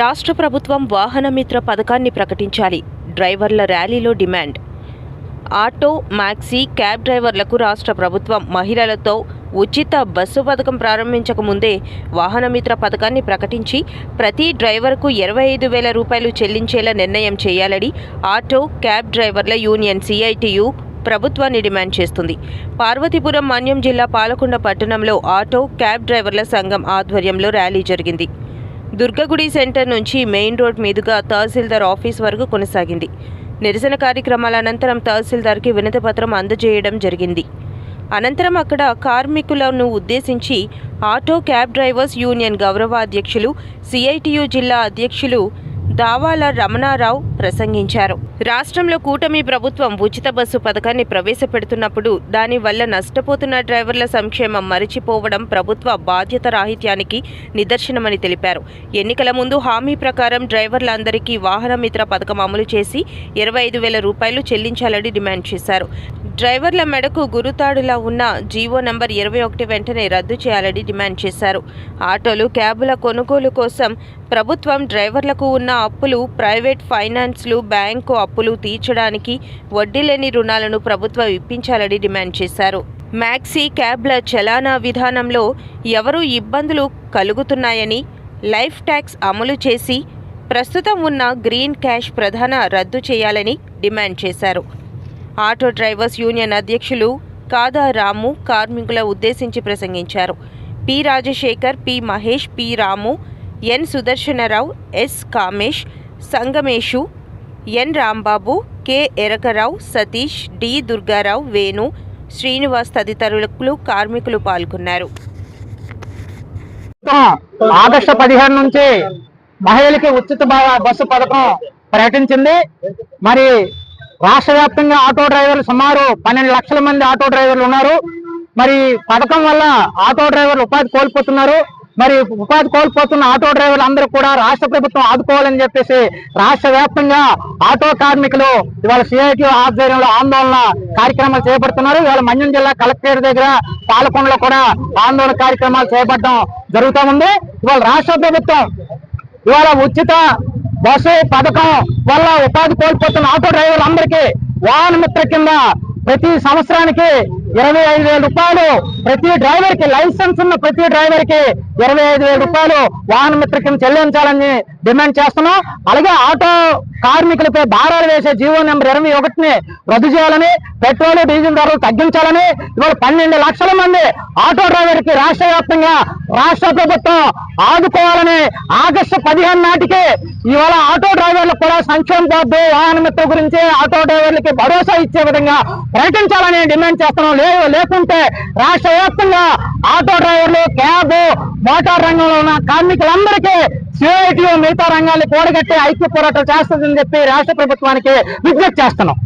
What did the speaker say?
రాష్ట్ర ప్రభుత్వం వాహనమిత్ర పథకాన్ని ప్రకటించాలి. డ్రైవర్ల ర్యాలీలో డిమాండ్. ఆటో మ్యాక్సీ క్యాబ్ డ్రైవర్లకు రాష్ట్ర ప్రభుత్వం మహిళలతో ఉచిత బస్సు పథకం ప్రారంభించక ముందే వాహనమిత్ర పథకాన్ని ప్రకటించి ప్రతి డ్రైవర్కు ఇరవై ఐదు వేల రూపాయలు చెల్లించేలా నిర్ణయం చేయాలని ఆటో క్యాబ్ డ్రైవర్ల యూనియన్ సిఐటియు ప్రభుత్వాన్ని డిమాండ్ చేస్తుంది. పార్వతీపురం మాన్యం జిల్లా పాలకొండ పట్టణంలో ఆటో క్యాబ్ డ్రైవర్ల సంఘం ఆధ్వర్యంలో ర్యాలీ జరిగింది. దుర్గగుడి సెంటర్ నుంచి మెయిన్ రోడ్ మీదుగా తహసీల్దార్ ఆఫీస్ వరకు కొనసాగింది. నిరసన కార్యక్రమాల అనంతరం తహసీల్దార్కి వినతి పత్రం అందజేయడం జరిగింది. అనంతరం అక్కడ కార్మికులను ఉద్దేశించి ఆటో క్యాబ్ డ్రైవర్స్ యూనియన్ గౌరవ అధ్యక్షులు సిఐటియు జిల్లా అధ్యక్షులు దావాల రమణారావు ప్రసంగించారు. రాష్ట్రంలో కూటమి ప్రభుత్వం ఉచిత బస్సు పథకాన్ని ప్రవేశపెడుతున్నప్పుడు దానివల్ల నష్టపోతున్న డ్రైవర్ల సంక్షేమం మరిచిపోవడం ప్రభుత్వ బాధ్యత రాహిత్యానికి నిదర్శనమని తెలిపారు. ఎన్నికల ముందు హామీ ప్రకారం డ్రైవర్లందరికీ వాహనమిత్ర పథకం అమలు చేసి ఇరవై ఐదు వేల రూపాయలు చెల్లించాలని డిమాండ్ చేశారు. డ్రైవర్ల మెడకు గురుతాడులా ఉన్న జీవో నంబర్ ఇరవై ఒకటి వెంటనే రద్దు చేయాలని డిమాండ్ చేశారు. ఆటోలు క్యాబుల కొనుగోలు కోసం ప్రభుత్వం డ్రైవర్లకు ఉన్న అప్పులు ప్రైవేట్ ఫైనాన్స్లు బ్యాంకు అప్పులు తీర్చడానికి వడ్డీ లేని రుణాలను ప్రభుత్వం ఇప్పించాలని డిమాండ్ చేశారు. మ్యాక్సీ క్యాబ్ల చలానా విధానంలో ఎవరు ఇబ్బందులు కలుగుతున్నాయని లైఫ్ ట్యాక్స్ అమలు చేసి ప్రస్తుతం ఉన్న గ్రీన్ క్యాష్ ప్రధాన రద్దు చేయాలని డిమాండ్ చేశారు. ఆటో డ్రైవర్స్ యూనియన్ అధ్యక్షులు కాదా రాము కార్మికుల ఉద్దేశించి ప్రసంగించారు. P Rajasekhar P Mahesh P Ramu N Sudarshanarao S Kamesh Sangameshu N Rambabu K Erakarao Satish D Durgarao Venu Srinivas తదితరులకు కార్మికులు పాల్గొన్నారు. ఆగస్టు పదిహేను నుంచి మహిళలకి ఉచిత బ- బస్సు పథకం ప్రకటించింది. మరి రాష్ట్ర వ్యాప్తంగా ఆటో డ్రైవర్లు సుమారు పన్నెండు లక్షల మంది ఆటో డ్రైవర్లు ఉన్నారు. మరి పథకం వల్ల ఆటో డ్రైవర్లు ఉపాధి కోల్పోతున్నారు. మరి ఉపాధి కోల్పోతున్న ఆటో డ్రైవర్లు అందరూ కూడా రాష్ట్ర ప్రభుత్వం ఆదుకోవాలని చెప్పేసి రాష్ట్ర వ్యాప్తంగా ఆటో కార్మికులు ఇవాళ సిఐటి ఆధ్వర్యంలో ఆందోళన కార్యక్రమాలు చేపడుతున్నారు. ఇవాళ మన్యం జిల్లా కలెక్టరేట్ దగ్గర పాలకొండలో కూడా ఆందోళన కార్యక్రమాలు చేపట్టడం జరుగుతూ ఉంది. ఇవాళ రాష్ట్ర ప్రభుత్వం ఇవాళ ఉచిత బస్సు పథకం వల్ల ఉపాధి కోల్పోతున్న ఆటో డ్రైవర్లందరికీ వాహన మిత్ర కింద ప్రతి సంవత్సరానికి ఇరవై ఐదు వేల రూపాయలు ప్రతి డ్రైవర్కి లైసెన్స్ ఉన్న ప్రతి డ్రైవర్కి ఇరవై ఐదు వేల రూపాయలు వాహన మిత్ర చెల్లించాలని డిమాండ్ చేస్తున్నాం. అలాగే ఆటో కార్మికులపై భారాలు వేసే జీవో నెంబర్ ఇరవై ఒకటిని రద్దు చేయాలని పెట్రోల్ డీజిల్ ధరలు తగ్గించాలని ఇవాళ పన్నెండు లక్షల మంది ఆటో డ్రైవర్కి రాష్ట్ర వ్యాప్తంగా రాష్ట్ర ప్రభుత్వం ఆదుకోవాలని ఆగస్టు పదిహేను నాటికి ఇవాళ ఆటో డ్రైవర్లకు కూడా సంక్షేమ బాబు వాహన మిత్ర గురించి ఆటో డ్రైవర్లకి భరోసా ఇచ్చే విధంగా ప్రకటించాలని డిమాండ్ చేస్తున్నాం. లేకుంటే రాష్ట్ర వ్యాప్తంగా ఆటో డ్రైవర్లు క్యాబ్ మోటార్ రంగంలో ఉన్న కార్మికులందరికీ సిఐటియు మిగతా రంగాన్ని కూడగట్టి ఐక్య పోరాటం చేస్తుందని చెప్పి రాష్ట్ర ప్రభుత్వానికి విజ్ఞప్తి చేస్తున్నాం.